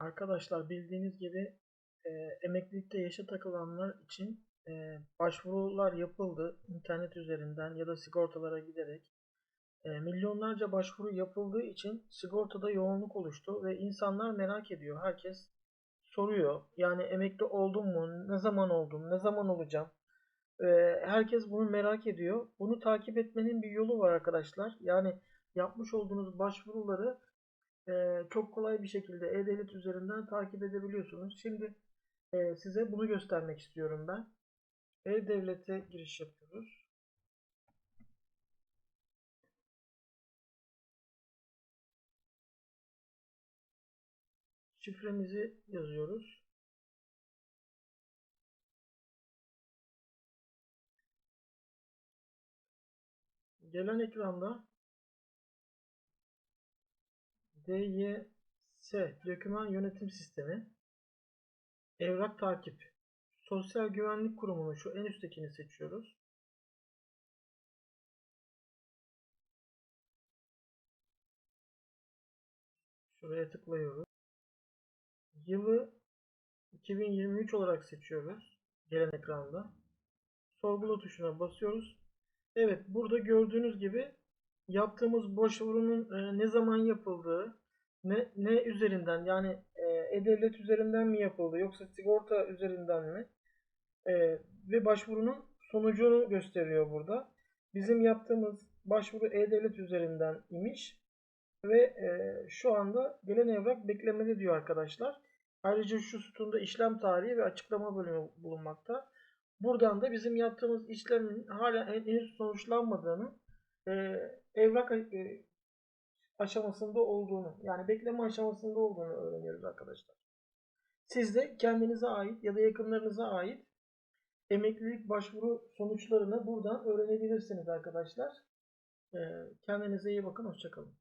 Arkadaşlar bildiğiniz gibi e, emeklilikte yaşa takılanlar için e, başvurular yapıldı internet üzerinden ya da sigortalara giderek. E, milyonlarca başvuru yapıldığı için sigortada yoğunluk oluştu ve insanlar merak ediyor. Herkes soruyor. Yani emekli oldum mu? Ne zaman oldum? Ne zaman olacağım? E, herkes bunu merak ediyor. Bunu takip etmenin bir yolu var arkadaşlar. Yani yapmış olduğunuz başvuruları çok kolay bir şekilde E-Devlet üzerinden takip edebiliyorsunuz. Şimdi size bunu göstermek istiyorum ben. E-Devlet'e giriş yapıyoruz. Şifremizi yazıyoruz. Gelen ekranda DYS Doküman Yönetim Sistemi Evrak Takip Sosyal Güvenlik Kurumu'nun şu en üsttekini seçiyoruz. Şuraya tıklıyoruz. Yılı 2023 olarak seçiyoruz. Gelen ekranda. Sorgula tuşuna basıyoruz. Evet burada gördüğünüz gibi yaptığımız başvurunun e, ne zaman yapıldığı, ne, ne üzerinden yani e, E-Devlet üzerinden mi yapıldı yoksa sigorta üzerinden mi e, ve başvurunun sonucunu gösteriyor burada. Bizim yaptığımız başvuru E-Devlet üzerinden imiş ve e, şu anda gelen evrak beklemede diyor arkadaşlar. Ayrıca şu sütunda işlem tarihi ve açıklama bölümü bulunmakta. Buradan da bizim yaptığımız işlemin hala henüz sonuçlanmadığını, e, evrak e, aşamasında olduğunu, yani bekleme aşamasında olduğunu öğreniyoruz arkadaşlar. Siz de kendinize ait ya da yakınlarınıza ait emeklilik başvuru sonuçlarını buradan öğrenebilirsiniz arkadaşlar. E, kendinize iyi bakın, hoşçakalın.